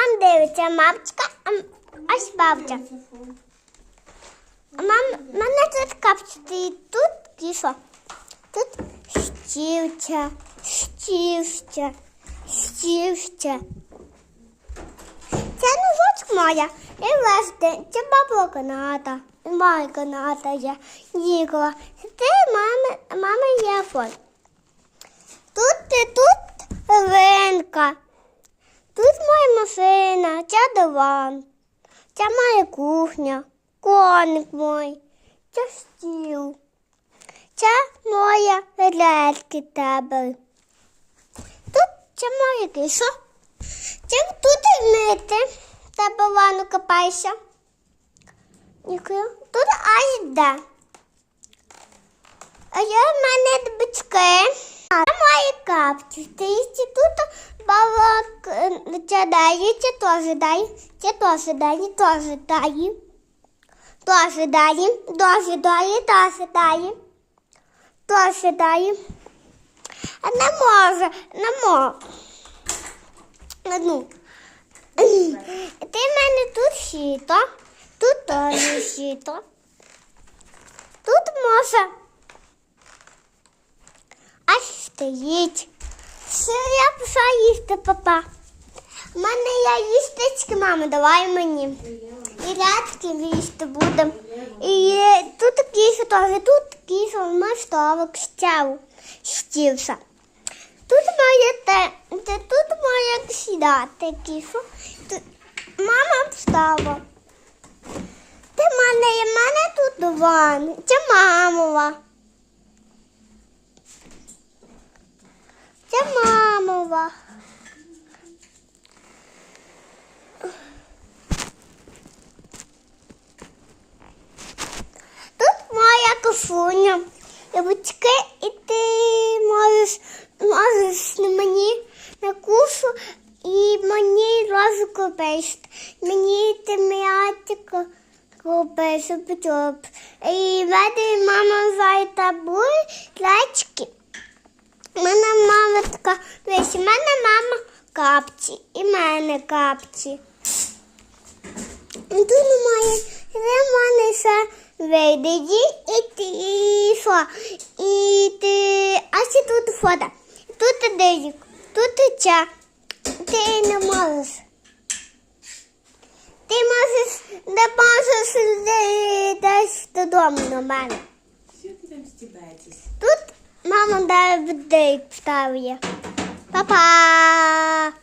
телефон дивиться мамочка, а ось бабця. А мам, мене тут капчити і тут кіша. Тут стівця, стівця, стівця. Це ножочок моя. І власне, це баба каната. Моя каната я їхала. Це мама, мама є фон. Тут і тут ринка. Машина, це диван. Це моя кухня, коник мой, це стіл. Це моя ляльки тебе. Тут це моя киша. Це тут мити. Тебе ванну копайся. Дякую. Тут аж де. А я в мене бички. А мої капці. Ти тут к- це дає, це теж дає, це теж дає, теж дає. Теж дає, теж дає, теж дає. Теж дає. А не може, не може. Ну. Ти в мене тут сіто, тут теж сіто. Тут може. Аж стоїть. Все, я пішла їсти, папа. У мене є їстечки, мама, давай мені. І рядки їсти будемо. І тут кіша теж, тут кіша, ми столик стяв. Тут моє те, тут моє сідати кішу. Мама встала. Ти мене в мене тут ван. Це мамова. Це мамова. Тут моя кафуня. І батьки, і ти можеш, можеш мені на кушу і мені розу купиш. Мені ти м'ятико купиш, потоп. І мене мама зває табур, лечки. Мене мама дивись, у мене мама капці, і мене капці. Тут немає, мене все вийде. І, ти, що? І ти, а ще тут фото. Тут дизик, тут ча. Ти не можеш. Ти можеш, не можеш десь додому на мене. Що ти там стібаєтесь? Тут мама дає дейк ставить. Па-па!